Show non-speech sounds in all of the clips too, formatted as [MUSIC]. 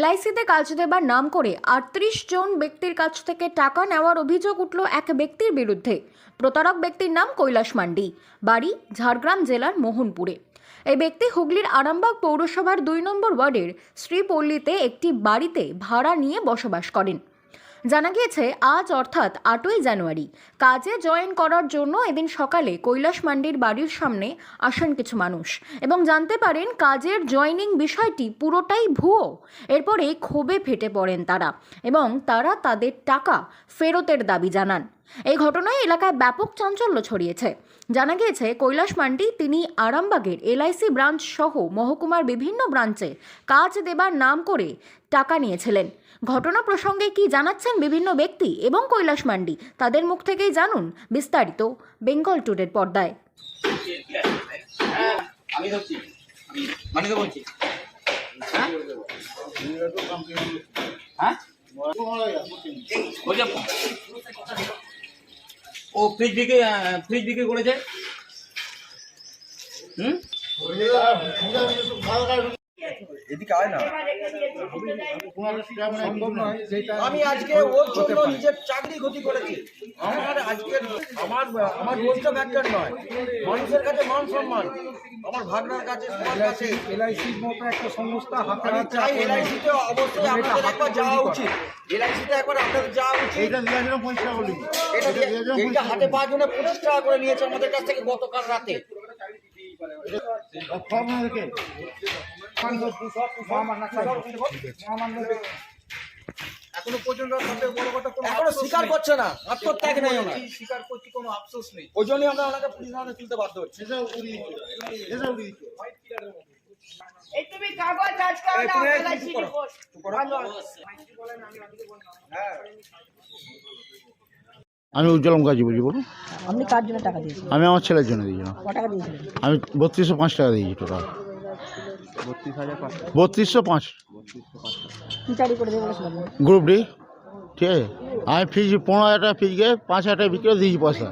এলআইসিতে কাজ দেবার নাম করে আটত্রিশ জন ব্যক্তির কাছ থেকে টাকা নেওয়ার অভিযোগ উঠল এক ব্যক্তির বিরুদ্ধে। প্রতারক ব্যক্তির নাম কৈলাস মান্ডি, বাড়ি ঝাড়গ্রাম জেলার মোহনপুরে। এই ব্যক্তি হুগলির আরামবাগ পৌরসভার দুই নম্বর ওয়ার্ডের শ্রীপল্লীতে একটি বাড়িতে ভাড়া নিয়ে বসবাস করেন। জানা গিয়েছে, আজ অর্থাৎ আটই জানুয়ারি। কাজে জয়েন করার জন্য এদিন সকালে কৈলাস মান্ডির বাড়ির সামনে আসেন কিছু মানুষ এবং জানতে পারেন কাজের জয়েনিং বিষয়টি পুরোটাই ভুয়ো। এরপরে ক্ষোভে ফেটে পড়েন তারা এবং তারা তাদের টাকা ফেরতের দাবি জানান। এই ঘটনায় এলাকায় ব্যাপক চাঞ্চল্য ছড়িয়েছে। জানা গিয়েছে, কৈলাস মান্ডি, তিনি আরামবাগের এলআইসি ব্রাঞ্চ সহ মহকুমার বিভিন্ন ব্রাঞ্চে কাজ দেবার নাম করে টাকা নিয়েছিলেন। ঘটনা প্রসঙ্গে কি জানাচ্ছেন বিভিন্ন ব্যক্তি এবং কৈলাস মান্ডি, তাদের মুখ থেকেই জানুন বিস্তারিত বেঙ্গল টুডের পর্দায়। আমি মানে তো বলছি। হ্যাঁ? হ্যাঁ। ও ফ্রিজ বিক্রি ফ্রিজ বিক্রি করেছে। হুম? এদিকে আয় না। আমি আজকে ওর জন্য নিজের চাকরি ক্ষতি করেছি। আমার আজকে আমার আমার রোজটা ব্যাখ্যার নয়। মানুষের কাছে মান সম্মান। আমার ভাগনার কাছে সবার কাছে এলআইসির মতো একটা সংস্থা হাতে হাতে চাই এলআইসিতে অবশ্যই আপনাদের একবার যাওয়া উচিত এলআইসিতে একবার আপনাদের যাওয়া উচিত এইটা দিয়ে দিলাম পঞ্চাশ টাকা বলি এটা এইটা হাতে পাঁচ জনে পঁচিশ টাকা করে নিয়েছে আমাদের কাছ থেকে গতকাল রাতে রেখে এখনও পর্যন্ত সবথেকে বড় কথা কোনো এখনও স্বীকার করছে না আত্মত্যাগ নেই ওনার। স্বীকার করছি কোনো আফসোস নেই। ওই জন্যই আমরা ওনাকে পুলিশ হাতে তুলতে বাধ্য হচ্ছি। এই তুমি কাগজ এই না চুপ করো। আমি উজ্জ্বল মুখার্জি বলছি বলুন। আপনি কার জন্য টাকা দিয়েছেন? আমি আমার ছেলের জন্য দিয়েছিলাম। টাকা দিয়েছিলেন? আমি বত্রিশশো পাঁচ টাকা দিয়েছি টোটাল। বত্রিশ বত্রিশশো পাঁচ। কি চাকরি গ্রুপ ডি ঠিক আছে? আমি ফিজ পনেরো হাজার টাকা ফিজ গিয়ে পাঁচ হাজার টাকা বিক্রি দিয়েছি পয়সা।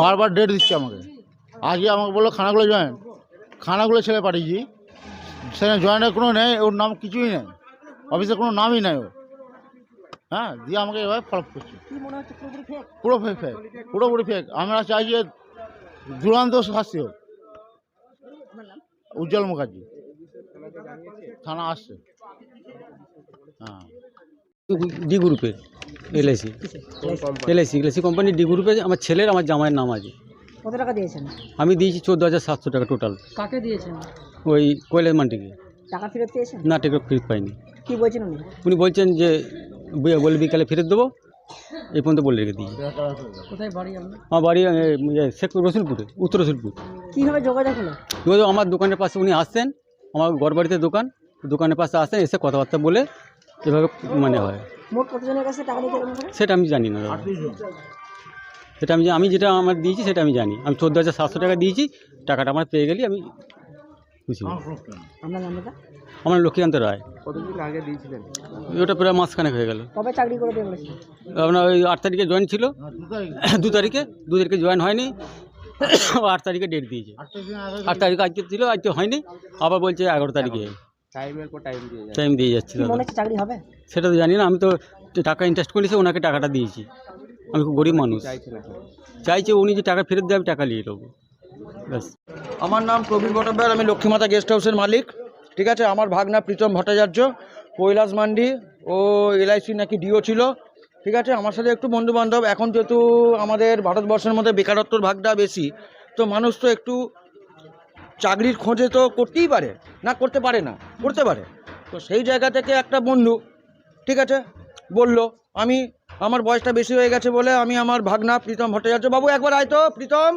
বারবার ডেট দিচ্ছে আমাকে। আজকে আমাকে বলল খানাগুলো জয়েন খানাগুলো ছেলে পাঠিয়েছি। সেখানে জয়েনের কোনো নেই ওর নাম কিছুই নেই। অফিসে কোনো নামই নেই ওর। হ্যাঁ দিয়ে আমাকে এভাবে ফলো করছে। পুরো ফেক ফেক পুরোপুরি ফেক আমরা চাই যে দুরান্ত শাস্তি হোক। উজ্জ্বল মুখার্জি। থানা আসছে। হ্যাঁ ডি গ্রুপের LIC LIC LIC company D গ্রুপে আমার ছেলের আমার জামাইয়ের নাম আছে কত টাকা দিয়েছেন আমি দিয়েছি চোদ্দ হাজার সাতশো টাকা টোটাল কাকে দিয়েছেন ওই কৈলাস মান্ডিকে টাকা ফেরত পেয়েছেন না টেকে ফেরত পাইনি কি বলছেন উনি উনি বলছেন যে বলে বিকালে ফেরত দেবো এই পর্যন্ত বলে রেখে দিয়েছি কোথায় বাড়ি আমার বাড়ি শেখ রসুলপুরে উত্তর রসুলপুর কীভাবে যোগাযোগ হলো এবার আমার দোকানের পাশে উনি আসতেন আমার ঘর বাড়িতে দোকান দোকানের পাশে আসতেন এসে কথাবার্তা বলে এভাবে মানে হয়। মোট কতজনের কাছে টাকা নিতে সেটা আমি জানি না দাদা। সেটা আমি আমি যেটা আমার দিয়েছি সেটা আমি জানি। আমি চোদ্দ হাজার সাতশো টাকা দিয়েছি টাকাটা আমার পেয়ে গেলি আমি খুশি আপনার নামটা আমার লক্ষ্মীকান্ত রায়। কতদিন আগে দিয়েছিলেন? ওটা প্রায় মাসখানেক হয়ে গেল। কবে চাকরি করে আপনার ওই আট তারিখে জয়েন ছিল। [COUGHS] দু তারিখে। দু তারিখে? জয়েন হয়নি। [COUGHS] আট তারিখে ডেট দিয়েছে। আট তারিখে আজকে ছিল আজকে হয়নি। আবার বলছে এগারো তারিখে। টাইমের পর টাইম দিয়ে যায় টাইম দিয়ে যাচ্ছি মনে হচ্ছে চাকরি হবে? সেটা তো জানি না আমি তো টাকা ইনভেস্ট করেছি ওনাকে টাকাটা দিয়েছি। আমি খুব গরিব মানুষ। চাইছে উনি যে টাকা ফেরত দেয় আমি টাকা নিয়ে নেব। ব্যাস। আমার নাম প্রবীণ ভট্টাচার্য আমি লক্ষ্মীমাতা গেস্ট হাউসের মালিক। ঠিক আছে আমার ভাগনা প্রীতম ভট্টাচার্য কৈলাস মান্ডি ও এলআইসি নাকি ডিও ছিল। ঠিক আছে আমার সাথে একটু বন্ধু বান্ধব এখন যেহেতু আমাদের ভারতবর্ষের মধ্যে বেকারত্বর ভাগটা বেশি তো মানুষ তো একটু চাকরির খোঁজে তো করতেই পারে, না করতে পারে না, করতে পারে। তো সেই জায়গা থেকে একটা বন্ধু, ঠিক আছে, বলল, আমি, আমার বয়সটা বেশি হয়ে গেছে বলে আমি আমার ভাগনা প্রীতম ভট্টাচার্য বাবু, একবার আয় তো, প্রীতম।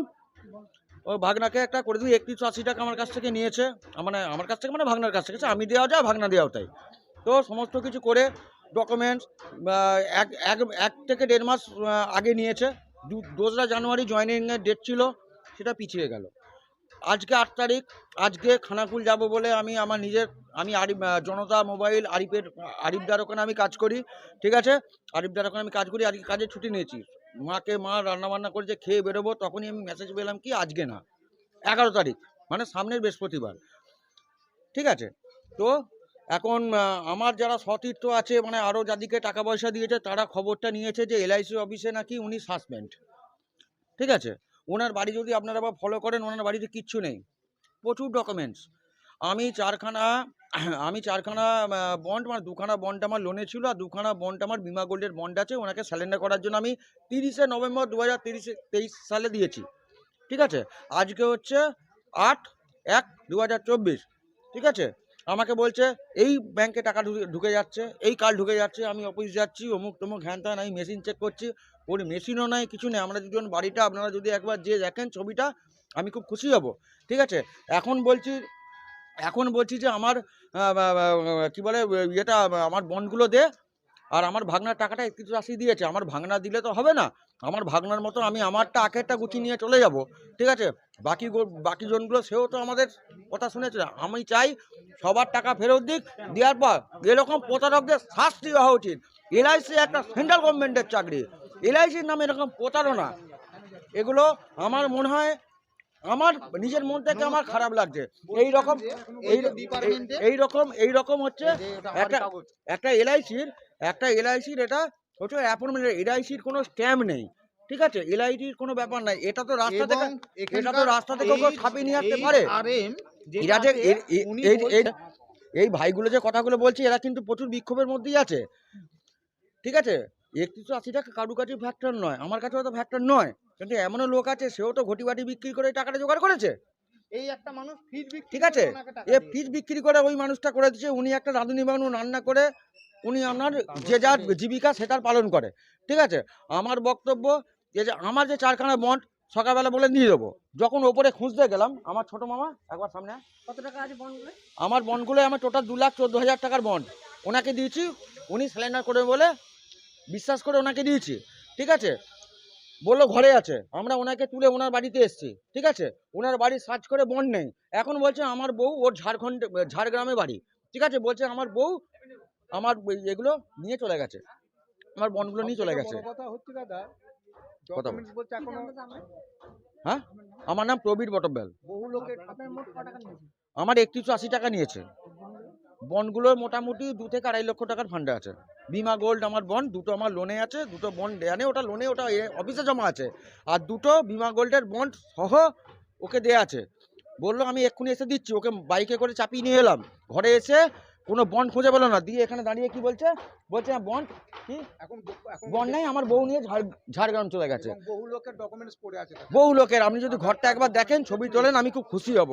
ও ভাগনাকে একটা করে দিই একত্রিশশো আশি টাকা আমার কাছ থেকে নিয়েছে। মানে আমার কাছ থেকে মানে ভাগনার কাছ থেকে আমি দেওয়া যায়, ভাগনা দেওয়াও তাই। তো সমস্ত কিছু করে ডকুমেন্টস এক এক এক থেকে দেড় মাস আগে নিয়েছে। দোসরা জানুয়ারি জয়েনিংয়ের ডেট ছিল, সেটা পিছিয়ে গেল। আজকে আট তারিখ, আজকে খানাকুল যাব বলে আমি আমার নিজের, আমি আরিফ জনতা মোবাইল, আরিফের আরিফদার ওখানে আমি কাজ করি, ঠিক আছে? আরিফদার ওখানে আমি কাজ করি, আজকে কাজে ছুটি নিয়েছি। মাকে, মা রান্না বান্না করে যে খেয়ে বেরোবো, তখনই আমি মেসেজ পেলাম কি আজকে না, এগারো তারিখ মানে সামনের বৃহস্পতিবার, ঠিক আছে? তো এখন আমার যারা সতীর্থ আছে মানে আরও যাদেরকে টাকা পয়সা দিয়েছে, তারা খবরটা নিয়েছে যে এলআইসি অফিসে নাকি উনি সাসপেন্ড ঠিক আছে? ওনার বাড়ি যদি আপনারা আবার ফলো করেন, ওনার বাড়িতে কিচ্ছু নেই। প্রচুর ডকুমেন্টস আমি চারখানা আমি চারখানা বন্ড মানে দুখানা বন্ড আমার লোনে ছিল, আর দুখানা বন্ড আমার বিমা গোল্ডের বন্ড আছে, ওনাকে স্যালেন্ডার করার জন্য আমি তিরিশে নভেম্বর দু হাজার তিরিশে, তেইশ সালে দিয়েছি। ঠিক আছে? আজকে হচ্ছে আট, এক দু ঠিক আছে? আমাকে বলছে, এই ব্যাংকে টাকা ঢুকে যাচ্ছে, এই কাল ঢুকে যাচ্ছে, আমি অফিস যাচ্ছি অমুক তমুক হ্যান ত্যান আমি মেশিন চেক করছি ওর মেশিনও নাই, কিছু নেই। আমরা দুজন বাড়িটা, আপনারা যদি একবার যে দেখেন ছবিটা, আমি খুব খুশি হব। ঠিক আছে? এখন বলছি এখন বলছি যে আমার কি বলে ইয়েটা, আমার বন্ডগুলো দে। আর আমার ভাগনার টাকাটা একত্রিশ আশি দিয়েছে। আমার ভাগনা দিলে তো হবে না। আমার ভাগনার মতো আমি আমারটা আখেরটা গুছিয়ে নিয়ে চলে যাব। ঠিক আছে? বাকি বাকি জনগুলো, সেও তো আমাদের কথা শুনেছে। আমি চাই সবার টাকা ফেরত দিক, দেওয়ার পর এরকম প্রতারকদের শাস্তি হওয়া উচিত। এলআইসি একটা সেন্ট্রাল গভর্নমেন্টের চাকরি। এলআইসির নামে এরকম প্রতারণা। এগুলো আমার মনে হয় আমার নিজের মন থেকে আমার খারাপ লাগছে। এই রকম এই এই রকম এই রকম হচ্ছে একটা একটা এলআইসির একটা এলআইসির এটা হচ্ছে অ্যাপয়েন্টমেন্ট এলআইসির কোনো স্ক্যাম নেই। ঠিক আছে? এলআইটির কোনো ব্যাপার নাই। এটা তো রাস্তা থেকে এটা তো রাস্তা থেকে কেউ ছাপিয়ে নিয়ে আসতে পারে। এরা যে এই ভাইগুলো যে কথাগুলো বলছে এরা কিন্তু প্রচুর বিক্ষোভের মধ্যেই আছে। ঠিক আছে? একত্রিশশো আশি টাকা কারু কাছে ফ্যাক্টর নয়। আমার কাছেও তো ফ্যাক্টর নয়। কিন্তু এমনও লোক আছে সেও তো ঘটি বাটি বিক্রি করে টাকাটা জোগাড় করেছে। এই একটা মানুষ ফিজ বিক্রি ঠিক আছে? এ ফিজ বিক্রি করে ওই মানুষটা করে দিচ্ছে উনি একটা রাঁধুনি বানু রান্না করে উনি আপনার যে যার জীবিকা সেটার পালন করে। ঠিক আছে? আমার বক্তব্য যে যে আমার যে চারখানা বন্ড সকালবেলা বলে নিয়ে দেবো যখন ওপরে খুঁজতে গেলাম আমার ছোট মামা একবার সামনে কত টাকা আছে বন্ডগুলো? আমার বন্ডগুলো আমার টোটাল দু লাখ চোদ্দ হাজার টাকার বন্ড। ওনাকে দিয়েছি উনি স্যালেন্ডার করে বলে বিশ্বাস করে ওনাকে দিয়েছি ঠিক আছে? বলল ঘরে আছে আমরা ওনাকে তুলে ওনার বাড়িতে এসেছি ঠিক আছে? ওনার বাড়ি সার্চ করে বন্ড নেই এখন বলছে আমার বউ ওর ঝাড়খণ্ড ঝাড়গ্রামে বাড়ি ঠিক আছে? বলছে আমার বউ আমার এগুলো নিয়ে চলে গেছে আমার বনগুলো নিয়ে চলে গেছে। কথা? হ্যাঁ? আমার নাম প্রবীর বটব্যাল। আমার একত্রিশশো আশি টাকা নিয়েছে। বন্ডগুলোর মোটামুটি দু থেকে আড়াই লক্ষ টাকার ফান্ডে আছে। বিমা গোল্ড আমার বন্ড দুটো আমার লোনে আছে দুটো বন্ড দেয়া নেই ওটা লোনে ওটা অফিসে জমা আছে। আর দুটো বিমা গোল্ডের বন্ড সহ ওকে দেয়া আছে। বলল আমি এক্ষুনি এসে দিচ্ছি ওকে বাইকে করে চাপিয়ে নিয়ে এলাম। ঘরে এসে কোনো বন্ড খুঁজে পেল না। দিয়ে এখানে দাঁড়িয়ে কি বলছে? বলছে বন্ড কি? এখন বন্ড নাই আমার বউ নিয়ে ঝাড় ঝাড়গ্রাম চলে গেছে। বহু লোকের ডকুমেন্টস পড়ে আছে বহু লোকের আপনি যদি ঘরটা একবার দেখেন ছবি তোলেন আমি খুব খুশি হব।